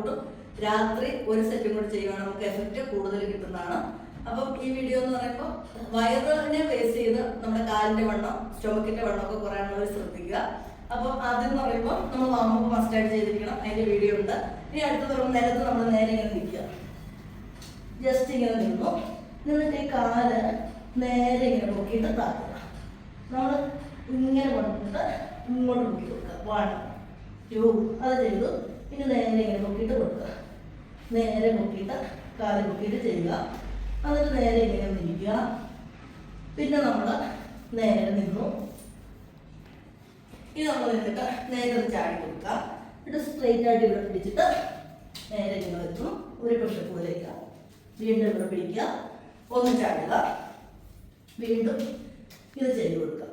വർക്കൗട്ടും രാത്രി ഒരു സെറ്റും കൂടി ചെയ്യുകയാണ് നമുക്ക് എഫക്റ്റ് കൂടുതൽ കിട്ടുന്നതാണ്. അപ്പം ഈ വീഡിയോ എന്ന് പറയുമ്പോൾ വയറിനെ ബേസ് ചെയ്ത് നമ്മുടെ കാലിന്റെ വണ്ണം സ്റ്റൊമക്കിന്റെ വണ്ണം ഒക്കെ കുറയാനുള്ളവർ ശ്രദ്ധിക്കുക. അപ്പം അതെന്ന് പറയുമ്പോൾ നമ്മൾ വാമപ്പ് മസ്റ്റായിട്ട് ചെയ്തിരിക്കണം. അതിന്റെ വീഡിയോ ഉണ്ട്. ഇനി അടുത്ത തുറന്ന് നേരത്ത് നമ്മൾ നേരെ ഇങ്ങനെ നിൽക്കുക. ജസ്റ്റ് ഇങ്ങനെ നിന്നു. എന്നിട്ട് ഈ കാൽ നേരെ ഇങ്ങനെ നോക്കിയിട്ട് താക്കുക നമ്മൾ ഇങ്ങനെ കൊണ്ടിട്ട് ഇങ്ങോട്ട് നോക്കി കൊടുക്കുക. വൺ ടു അത് ചെയ്തു. ഇനി നേരെ ഇങ്ങനെ പൊക്കിയിട്ട് കൊടുക്കുക. നേരെ പൊക്കിയിട്ട് കാൽ പൊക്കിയിട്ട് ചെയ്യുക. എന്നിട്ട് നേരെ ഇങ്ങനെ നിൽക്കുക പിന്നെ നമ്മൾ നേരെ നിന്നു. ഇനി നമ്മൾ നിന്നിട്ട് നേരെ ഒന്ന് ചാടി കൊടുക്കുക. എന്നിട്ട് സ്ട്രെയിറ്റ് ആയിട്ട് ഇവിടെ പിടിച്ചിട്ട് നേരെ ഇങ്ങനെ വെച്ചു. ഒരു പുഷപ്പ് പോലെയൊക്കെ. വീണ്ടും ഇവിടെ പിടിക്കുക. ഒന്ന് ചാടുക. വീണ്ടും ഇത് ചെയ്ത് കൊടുക്കുക.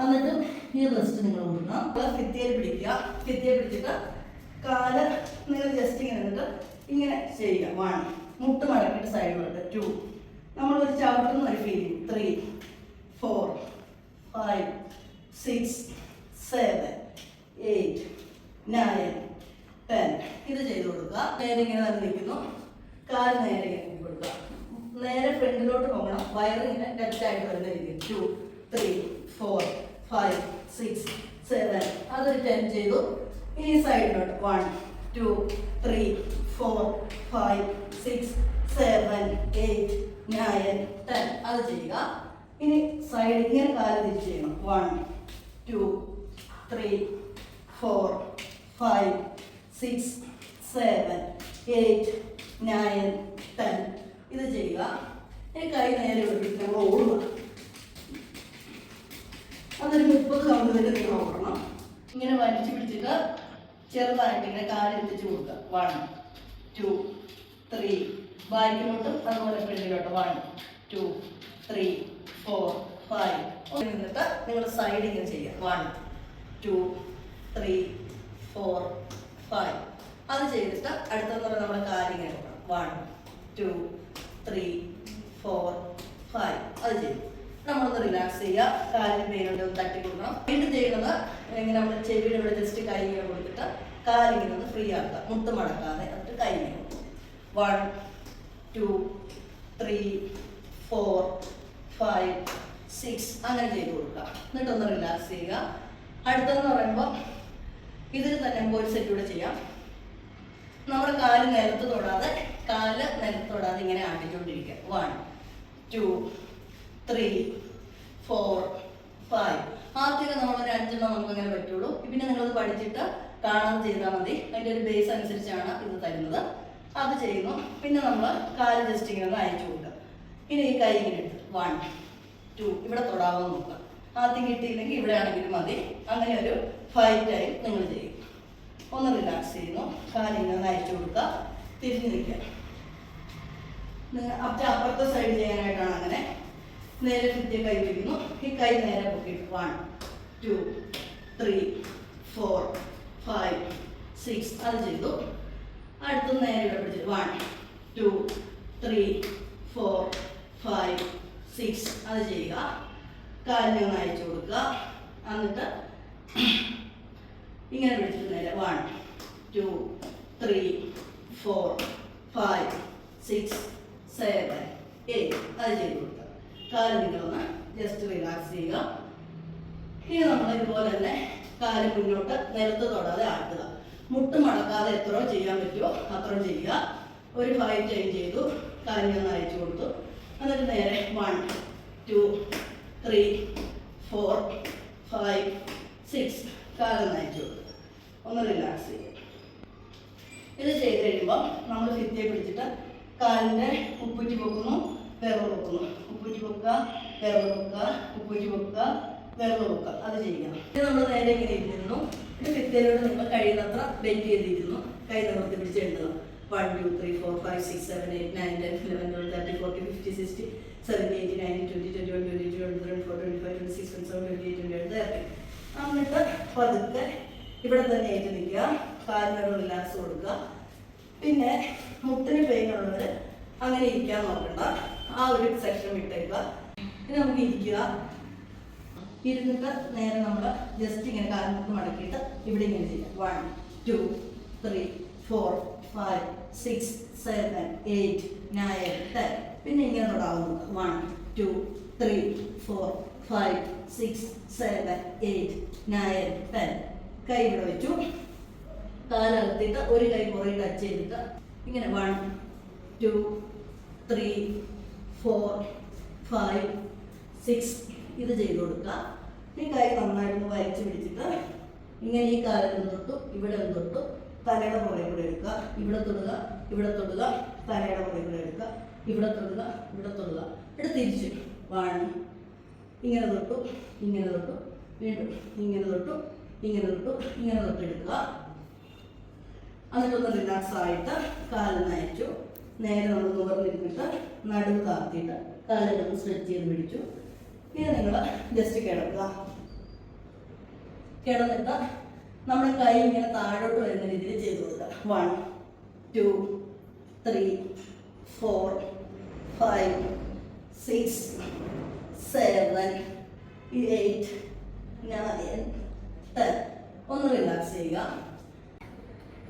എന്നിട്ട് ഈ റെസ്റ്റ് നിങ്ങൾ കൊടുക്കണം ഫിത്തിയിൽ പിടിക്കുക. ഫിത്തിയെ പിടിച്ചിട്ട് കാൽ നിങ്ങൾ ജസ്റ്റ് ഇങ്ങനെ നിന്നിട്ട് ഇങ്ങനെ ചെയ്യുക. വൺ മുട്ട് മടക്കിയിട്ട് സൈഡിലോട്ട് ടു നമ്മളൊരു ചവിട്ടുന്ന ഒരു feeling three four five six seven eight nine ten ഇത് ചെയ്ത് കൊടുക്കുക. നേരെ ഇങ്ങനെ തന്നെ നിൽക്കുന്നു. കാൽ നേരെ ഇങ്ങനെ കൊടുക്കുക. നേരെ ഫ്രണ്ടിലോട്ട് പോകണം. ഇങ്ങനെ ടച്ച് ആയിട്ട് വരുന്ന രീതി two three four five six seven അതൊരു ടെൻ ചെയ്തു. ഇനി സൈഡിലോട്ട് one two three four five six seven eight nine ten അത് ചെയ്യുക. ഇനി സൈഡ് ഇങ്ങനെ കാൽ തിരിച്ച് ചെയ്യണം. One two three four five six seven eight nine ten ഇത് ചെയ്യുക. ഈ കൈ നേരെ വെച്ചിട്ട് നമ്മൾ ഓടുക. അതൊരു മുപ്പത് കൗണ്ട് തന്നെ നിങ്ങൾ ഓടണം. ഇങ്ങനെ വലിച്ചു പിടിച്ചിട്ട് ചെറുതായിട്ട് ഇങ്ങനെ കാലെത്തിച്ച് കൊടുക്കുക. വൺ ടു ത്രീ ബാക്കിലോട്ടും അതുപോലെ ഫ്രണ്ടിലോട്ട് one two three four five നിന്നിട്ട് നിങ്ങൾ സൈഡ് ഇങ്ങനെ ചെയ്യുക. One two three four five അത് ചെയ്തിട്ട് നമ്മൾ നമ്മുടെ കാലിങ്ങനെ കൊടുക്കണം. One two three four five അത് ചെയ്യും. നമ്മളൊന്ന് റിലാക്സ് ചെയ്യുക. കാലിന് ഒന്ന് തട്ടി കൊടുക്കണം. വീണ്ടും ചെയ്യുന്നത് ഇങ്ങനെ നമ്മുടെ ചെവിയുടെ ഇവിടെ ജസ്റ്റ് കൈ ഇങ്ങനെ കൊടുത്തിട്ട് കാലിങ്ങനെ ഒന്ന് ഫ്രീ ആക്കുക. മുട്ട് മടക്കാതെ എന്നിട്ട് കൈ one two three four five six അങ്ങനെ ചെയ്ത് കൊടുക്കുക. എന്നിട്ടൊന്ന് റിലാക്സ് ചെയ്യുക. അടുത്തതെന്ന് പറയുമ്പോൾ ഇതിൽ തന്നെ ഒരു സെറ്റ് കൂടെ ചെയ്യാം. നമ്മുടെ കാൽ നിലത്ത് തൊടാതെ കാൽ നിലത്ത് തൊടാതെ ഇങ്ങനെ ആട്ടിക്കൊണ്ടിരിക്കുക. One two three four five ആദ്യമൊക്കെ നമ്മളൊരു അഞ്ചെണ്ണം നമുക്ക് അങ്ങനെ പറ്റുള്ളൂ. പിന്നെ നിങ്ങളത് പഠിച്ചിട്ട് കാണാതെ ചെയ്താൽ മതി. അതിന്റെ ഒരു ബേസ് അനുസരിച്ചാണ് ഇത് തരുന്നത്. അത് ചെയ്യുന്നു. പിന്നെ നമ്മൾ കാൽ ജസ്റ്റ് ഇങ്ങനെ ഒന്ന് അയച്ചു കൊടുക്കുക. ഇനി ഈ കൈ ഇങ്ങനെ എടുത്ത് വൺ ടു ഇവിടെ തൊടാവോ നോക്കുക. ആദ്യം കിട്ടിയില്ലെങ്കിൽ ഇവിടെ ആണെങ്കിലും മതി. അങ്ങനെ ഒരു ഫൈവ് ടൈം നിങ്ങൾ ചെയ്യും. ഒന്ന് റിലാക്സ് ചെയ്യുന്നു. കാലിങ്ങനെ അയച്ചു കൊടുക്കുക. തിരിഞ്ഞു നിൽക്കുക. അപ്പ അപ്പുറത്തെ സൈഡ് ചെയ്യാനായിട്ടാണ് അങ്ങനെ. നേരെ ചുറ്റിയ കൈ വയ്ക്കുന്നു ഈ കൈ നേരെ പൊക്കിയിട്ട് one two three four five six അത് ചെയ്തു. അടുത്ത നേരെ ഇവിടെ പിടിച്ചു one two three four five six അത് ചെയ്യുക. കാലിനെ ഒന്ന് അയച്ചു കൊടുക്കുക. എന്നിട്ട് ഇങ്ങനെ പിടിച്ചിട്ട് നേരെ one two three four five six seven eight അത് ചെയ്ത് കൊടുക്കുക. കാൽ നിങ്ങളൊന്ന് ജസ്റ്റ് റിലാക്സ് ചെയ്യുക. ഇനി നമ്മൾ ഇതുപോലെ തന്നെ കാൽ മുന്നോട്ട് നിലത്ത് തൊടാതെ ആട്ടുക മുട്ട് മടക്കാതെ എത്രയോ ചെയ്യാൻ പറ്റുമോ? അത്രയും ചെയ്യുക. ഒരു ഫൈവ് ടൈം ചെയ്തു. കാലിൽ ഒന്ന് അയച്ചു കൊടുത്തു. എന്നിട്ട് നേരെ one two three four five six കാലൊന്ന് അയച്ചു കൊടുത്തു. ഒന്ന് റിലാക്സ് ചെയ്യുക. ഇത് ചെയ്ത് കഴിയുമ്പോൾ നമ്മൾ ഭിത്തിയെ പിടിച്ചിട്ട് കാലിന്റെ ഉപ്പൂറ്റി പൊക്കുന്നു വിറവ് പൊക്കുന്നു. ഉപ്പൂറ്റി പൊക്കുക വിറവ് പൊക്കുക ഉപ്പൂറ്റി പൊക്കുക. വിരൽ നോക്കുക അത് ചെയ്യുക ഇത് നമ്മൾ നേരെ ഇങ്ങനെ ഇരുന്നു ഇത് ഭിത്തിയിലൂടെ നിങ്ങൾ കഴിയുന്നത്ര ബെൻഡ് ചെയ്തിരുന്നു. കൈ നിവർത്തി പിടിച്ച് എഴുതുക. One two three four five six seven eight nine ten eleven twelve thirty forty fifty sixty seventy eighty ninety twenty twenty one twenty two twenty three four twenty five twenty six twenty seven twenty eight twenty eight thirty എന്നിട്ട് പതുക്കെ ഇവിടെ തന്നെ ഏറ്റ് നിൽക്കുക. കാലിനൊരു relax കൊടുക്കുക. പിന്നെ മുട്ടിന് pain ഉള്ളവർ അങ്ങനെ ഇരിക്കാൻ നോക്കണ്ട. ആ ഒരു സെക്ഷൻ വിട്ടേക്കുക പിന്നെ നമുക്ക് ഇരിക്കുക. ഇരുന്നിട്ട് നേരെ നമ്മൾ ജസ്റ്റ് ഇങ്ങനെ കാൽമുട്ട് മടക്കിയിട്ട് ഇവിടെ ഇങ്ങനെ ചെയ്യാം. One two three four five six seven eight nine ten പിന്നെ ഇങ്ങനെ തൊടാവുന്നു one two three four five six seven eight nine ten കൈ ഇവിടെ വെച്ചു. കാലകത്തിയിട്ട് ഒരു കൈ പുറകെ ടച്ച് ചെയ്തിട്ട് ഇങ്ങനെ one two three four five six ഇത് ചെയ്ത് കൊടുക്കുക. ഈ കൈ നന്നായിട്ടൊന്ന് വലിച്ചു പിടിച്ചിട്ട് ഇങ്ങനെ ഈ കാലത്ത് തൊട്ടു ഇവിടെ തൊട്ടു തലയുടെ പുറകെ കൂടെ എടുക്കുക. ഇവിടെ തൊടുക ഇവിടെ തൊടുക തലയുടെ പുറകെ കൂടെ എടുക്കുക. ഇവിടെ തൊടുക ഇവിടെ തൊടുക. ഇവിടെ തിരിച്ചു വാണി. ഇങ്ങനെ തൊട്ടു ഇങ്ങനെ തൊട്ടു വീണ്ടും ഇങ്ങനെ തൊട്ടു ഇങ്ങനെ തൊട്ടു ഇങ്ങനെ തൊട്ട് എടുക്കുക. എന്നിട്ടൊന്ന് റിലാക്സ് ആയിട്ട് കാൽ നയിച്ചു. നേരെ നമ്മൾ നുകർന്നിരുന്നിട്ട് നടുവ് താത്തിയിട്ട് കാലിലൊന്ന് സ്ട്രെച്ച് ചെയ്ത് പിടിച്ചു. പിന്നെ നിങ്ങൾ ജസ്റ്റ് കിടക്കുക. കിടന്നിട്ട് നമ്മൾ കൈ ഇങ്ങനെ താഴോട്ട് വരുന്ന രീതിയിൽ ചെയ്ത് കൊടുക്കുക. One two three four five six seven eight nine ten ഒന്ന് റിലാക്സ് ചെയ്യുക.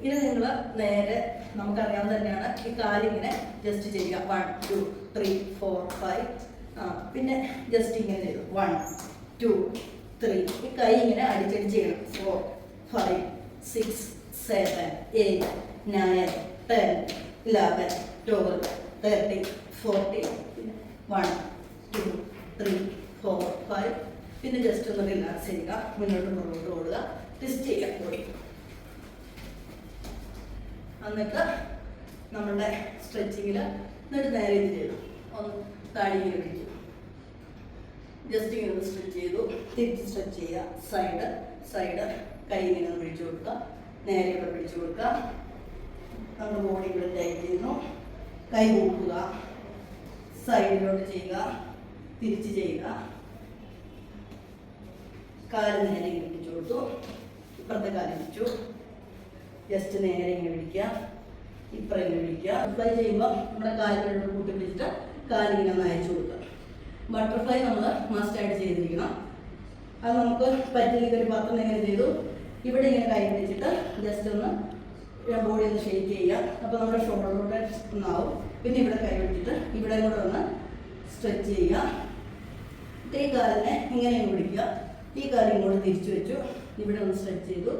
ഇനി നിങ്ങൾ നേരെ നമുക്കറിയാവുന്ന തന്നെയാണ് ഈ കാലിങ്ങനെ ജസ്റ്റ് ചെയ്യുക. One two three four five പിന്നെ ജസ്റ്റ് ഇങ്ങനെ വൺ ടു ത്രീ ഈ കൈ ഇങ്ങനെ അടിച്ചടിച്ച് ചെയ്യണം four five six seven eight nine ten eleven twelve thirty forty one two three four five പിന്നെ ജസ്റ്റ് ഒന്ന് റിലാക്സ് ചെയ്യുക. മുന്നോട്ട് മുന്നോട്ട് ഓടുക. ടെസ്റ്റ് ചെയ്യുക. കൂടി എന്നിട്ട് നമ്മളുടെ സ്ട്രെച്ചിങ്ങിൽ എന്നിട്ട് നേരെ ഇത് ചെയ്തു ഒന്ന് താഴെ പിടിച്ചു ജസ്റ്റ് ഇങ്ങനെ ഒന്ന് സ്ട്രെച്ച് ചെയ്തു. തിരിച്ച് സ്ട്രെച്ച് ചെയ്യുക. സൈഡ് സൈഡ് കൈ ഇങ്ങനെ ഒന്ന് പിടിച്ചു കൊടുക്കുക. നേരെ ഇവിടെ പിടിച്ചു കൊടുക്കുക. നമ്മുടെ ബോഡി ഇവിടെ ടൈറ്റ് ചെയ്യുന്നു. കൈ കൂട്ടുക. സൈഡിലോട്ട് ചെയ്യുക. തിരിച്ച് ചെയ്യുക. കാൽ നേരെ ഇങ്ങനെ പിടിച്ചു കൊടുത്തു. ഇപ്പുറത്തെ കാൽ പിടിച്ചു. ജസ്റ്റ് നേരെ ഇങ്ങനെ പിടിക്കുക. ഇപ്പുറം ഇങ്ങനെ പിടിക്കുക. അപ്ലൈ ചെയ്യുമ്പോൾ നമ്മുടെ കാലിനോട് കൂട്ടി പിടിച്ചിട്ട് കാലിങ്ങനെ ഒന്ന് അയച്ചു കൊടുക്കുക. ബട്ടർഫ്ലൈ നമ്മൾ മസ്റ്റായിട്ട് ചെയ്തിരിക്കണം. അത് നമുക്ക് പറ്റിയ ഒരു പത്രം ഇങ്ങനെ ചെയ്തു. ഇവിടെ ഇങ്ങനെ കൈ പിടിച്ചിട്ട് ജസ്റ്റ് ഒന്ന് ബോഡി ഒന്ന് ഷെയ്ക്ക് ചെയ്യുക. അപ്പോൾ നമ്മുടെ ഷോൾഡറിലൂടെ ഒന്നാവും. പിന്നെ ഇവിടെ കൈ പിടിച്ചിട്ട് ഇവിടെ കൂടെ ഒന്ന് സ്ട്രെച്ച് ചെയ്യുക. ഈ കാലിനെ ഇങ്ങനെ പിടിക്കുക. ഈ കാലം ഇങ്ങോട്ട് തിരിച്ചു വെച്ചു. ഇവിടെ ഒന്ന് സ്ട്രെച്ച് ചെയ്തു.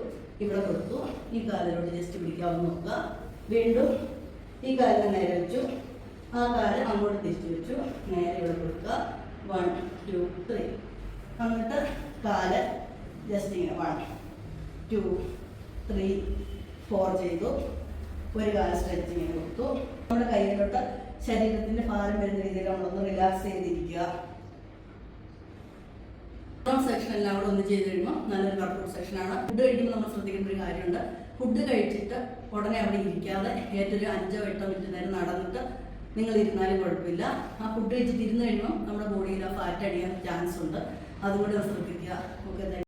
ഇവിടെ കൊടുത്തു. ഈ കാലിലോട്ട് ജസ്റ്റ് പിടിക്കാമെന്ന് നോക്കുക. വീണ്ടും ഈ കാലിനെ നേരെ വെച്ചു. ആ കാൽ അങ്ങോട്ട് തിരിച്ചു വെച്ചു. നേരെ ഇവിടെ കൊടുക്കുക. വൺ ടു ത്രീ എന്നിട്ട് കാൽ ജസ്റ്റ് ഇങ്ങനെ വൺ ടു ത്രീ ഫോർ ചെയ്തു. ഒരു കാൽ സ്ട്രെച്ച് ഇങ്ങനെ കൊടുത്തു. നമ്മുടെ കയ്യിലോട്ട് ശരീരത്തിന്റെ ഭാരം വരുന്ന രീതിയിൽ നമ്മളൊന്ന് റിലാക്സ് ചെയ്തിരിക്കുക. സെക്ഷൻ എല്ലാം കൂടെ ഒന്ന് ചെയ്ത് കഴിയുമ്പോൾ നല്ലൊരു വർക്കൗട്ട് സെക്ഷനാണ് ഫുഡ് കഴിക്കുമ്പോൾ നമ്മൾ ശ്രദ്ധിക്കേണ്ട ഒരു കാര്യമുണ്ട്. ഫുഡ് കഴിച്ചിട്ട് ഉടനെ അവിടെ ഇരിക്കാതെ ഏറ്റൊരു അഞ്ചോ എട്ടോ മിനിറ്റ് നേരം നടന്നിട്ട് നിങ്ങൾ ഇരുന്നാലും കുഴപ്പമില്ല. ആ ഫുഡ് കഴിച്ചിട്ട് ഇരുന്ന് കഴിയുമ്പോൾ നമ്മുടെ ബോഡിയിൽ ആ ഫാറ്റ് അടിയാൻ ചാൻസ് ഉണ്ട്. അതുകൊണ്ട് ശ്രദ്ധിക്കുക. ഓക്കെ